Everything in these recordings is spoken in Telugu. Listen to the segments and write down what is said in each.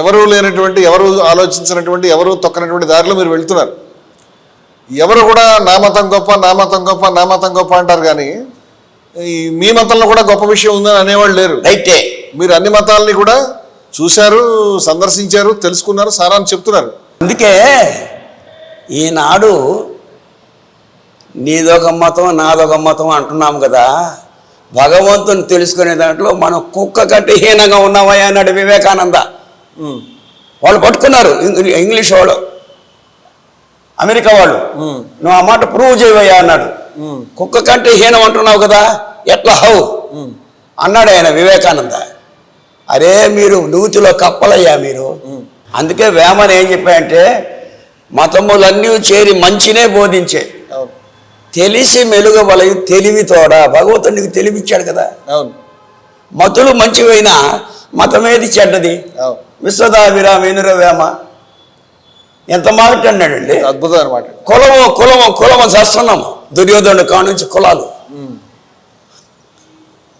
ఎవరు లేనటువంటి ఎవరు ఆలోచించినటువంటి ఎవరు తొక్కనటువంటి దారిలో మీరు వెళ్తున్నారు. ఎవరు కూడా నా మతం గొప్ప నా మతం గొప్ప నా మతం గొప్ప అంటారు కానీ ఈ మీ మతంలో కూడా గొప్ప విషయం ఉందని అనేవాళ్ళు లేరు. రైటే మీరు అన్ని మతాలని కూడా చూశారు సందర్శించారు తెలుసుకున్నారు సారాన్ని చెప్తున్నారు. అందుకే ఈనాడు నీదొక మతం నాదొక మతం అంటున్నాం కదా. భగవంతుని తెలుసుకునే దాంట్లో మనం కుక్క కంటే హీనంగా ఉన్నామయ్యా అన్నాడు వివేకానంద. వాళ్ళు పట్టుకున్నారు. ఇంగ్లీ- ఇంగ్లీష్ వాళ్ళు. అమెరికా వాళ్ళు. నువ్వు ఆ మాట ప్రూవ్ చేయవయ్యా అన్నాడు. కుక్క కంటే హీనం అంటున్నావు కదా ఎట్లా హౌ అన్నాడు ఆయన వివేకానంద. అరే మీరు నూతిలో కప్పలయ్యా మీరు. అందుకే వేమన్ ఏం చెప్పాయంటే మతములన్నీ చేరి మంచినే బోధించే. తెలిసి మెలుగవలయు తెలివి తోడ. భగవంతుడు నీకు తెలివిచ్చాడు కదా. మతులు మంచివైనా మతమేది చెడ్డది. అవును విశ్వదాభిరామ వినుర వేమ ఎంత మాట. అన్నాడండి అద్భుతం అనమాట కులము కులము కులము చేస్తున్నాము దుర్యోధనుడు కానుంచి కులాలు.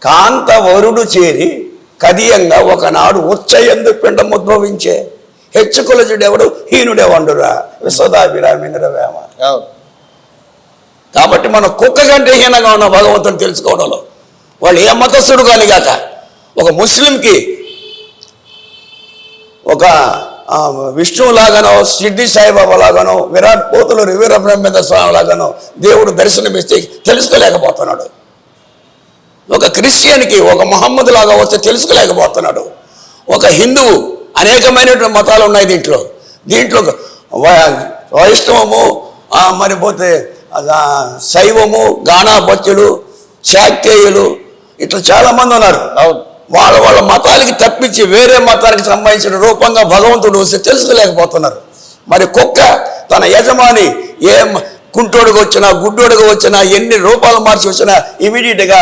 కాంత వరుడు చేరి కదియంగా ఒకనాడు ఉచ్చయందు పిండం ఉద్భవించే హెచ్చుకులజుడెవడు హీనుడెవండురా? విశ్వదాభిరామినుర వేమ కాబట్టి మనం కుక్క కంటే హీనంగా ఉన్న భగవంతుని తెలుసుకోవడంలో వాళ్ళు ఏ మతస్థుడు కానీ కాక ఒక ముస్లింకి ఒక విష్ణువులాగానో విష్ణువు లాగానో సాయిబాబా లాగానో విరాట్ పోతులు వీర బ్రహ్మేంద్ర స్వామి లాగానో దేవుడు దర్శనమిస్తే తెలుసుకోలేకపోతున్నాడు. ఒక క్రిస్టియన్కి ఒక మహమ్మద్ లాగా వస్తే తెలుసుకోలేకపోతున్నాడు. ఒక హిందువు అనేకమైనటువంటి మతాలు ఉన్నాయి దీంట్లో. దీంట్లో వైష్ణవము మరిపోతే మరి పోతే శైవము గానా భక్తులు శాక్తేయులు ఇట్లా చాలామంది ఉన్నారు. వాళ్ళ వాళ్ళ మతాలకి తప్పించి వేరే మతానికి సంబంధించిన రూపంగా భగవంతుడు వస్తే తెలుసుకోలేకపోతున్నారు. మరి కుక్క తన యజమాని ఏ కుంటోడుగా వచ్చినా గుడ్డోడుగా వచ్చినా ఎన్ని రూపాలు మార్చి వచ్చినా ఇమీడియట్గా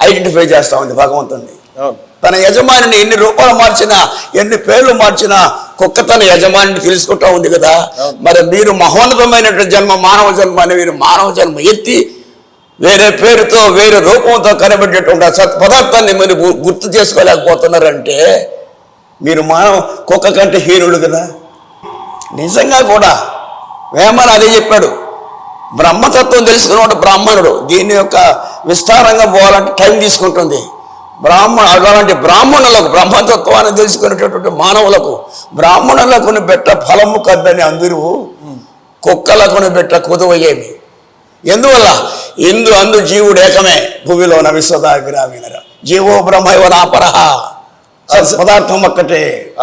ఐడెంటిఫై చేస్తూ ఉంది భగవంతుడిని అవును. తన యజమానిని ఎన్ని రూపాలు మార్చినా ఎన్ని పేర్లు మార్చినా కుక్క తన యజమానిని తెలుసుకుంటా ఉంది కదా. మరి మీరు మహోన్నతమైనటువంటి జన్మ మానవ జన్మ అని మీరు మానవ జన్మ ఎత్తి వేరే పేరుతో వేరే రూపంతో కనబడేటువంటి ఆ సత్ పదార్థాన్ని మీరు గు- గుర్తు చేసుకోలేకపోతున్నారంటే మీరు మానవ కుక్క కంటే హీనుడు కదా? నిజంగా కూడా వేమన అదే చెప్పాడు. బ్రహ్మతత్వం తెలుసుకున్నవాడు బ్రాహ్మణుడు. దీని యొక్క విస్తారంగా పోవాలంటే టైం తీసుకుంటుంది. బ్రాహ్మణ అలాంటి బ్రాహ్మణులకు బ్రహ్మతత్వాన్ని తెలుసుకునేటటువంటి మానవులకు బ్రాహ్మణులకు పెట్ట ఫలము కద్దని అందరూ కుక్కలకు పెట్ట కుదువయేమి ఎందువల్ల? ఇందు అందు జీవుడు ఏకమే. భూమిలోన విశ్వదాభిరామినర. జీవో బ్రహ్మైవ నాపరహ పదార్థం ఒక్కటే.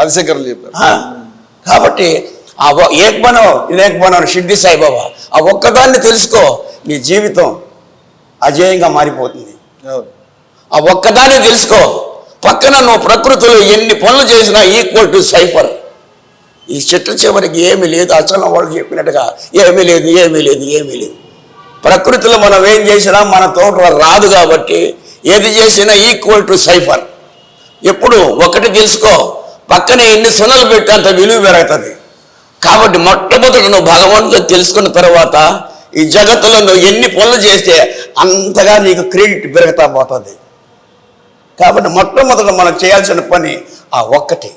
చెప్పారు. ఆ, కాబట్టి ఆ ఏకమనం ఇదేకమనం షిడ్డి సాయిబాబా ఆ ఒక్కదాన్ని తెలుసుకో నీ జీవితం అజేయంగా మారిపోతుంది. ఆ ఒక్కదాన్ని తెలుసుకో పక్కన నువ్వు ప్రకృతిలో ఎన్ని పనులు చేసినా ఈక్వల్ టు సైఫర్ ఈ చెట్టు చివరికి ఏమీ లేదు అసలు వాళ్ళు చెప్పినట్టుగా ఏమీ లేదు ఏమీ లేదు ఏమీ లేదు. ప్రకృతిలో మనం ఏం చేసినా మన తోట రాదు కాబట్టి ఏది చేసినా ఈక్వల్ టు సైఫర్ ఎప్పుడు ఒకటి తెలుసుకో పక్కనే ఎన్ని సున్నలు పెట్టి అంత విలువ పెరుగుతుంది. కాబట్టి మొట్టమొదటి నువ్వు భగవంతుడు తెలుసుకున్న తర్వాత ఈ జగత్తులో నువ్వు ఎన్ని పనులు చేస్తే అంతగా నీకు క్రెడిట్ పెరుగుతా పోతుంది. కాబట్టి మొట్టమొదట మనం చేయాల్సిన పని ఆ ఒక్కటి.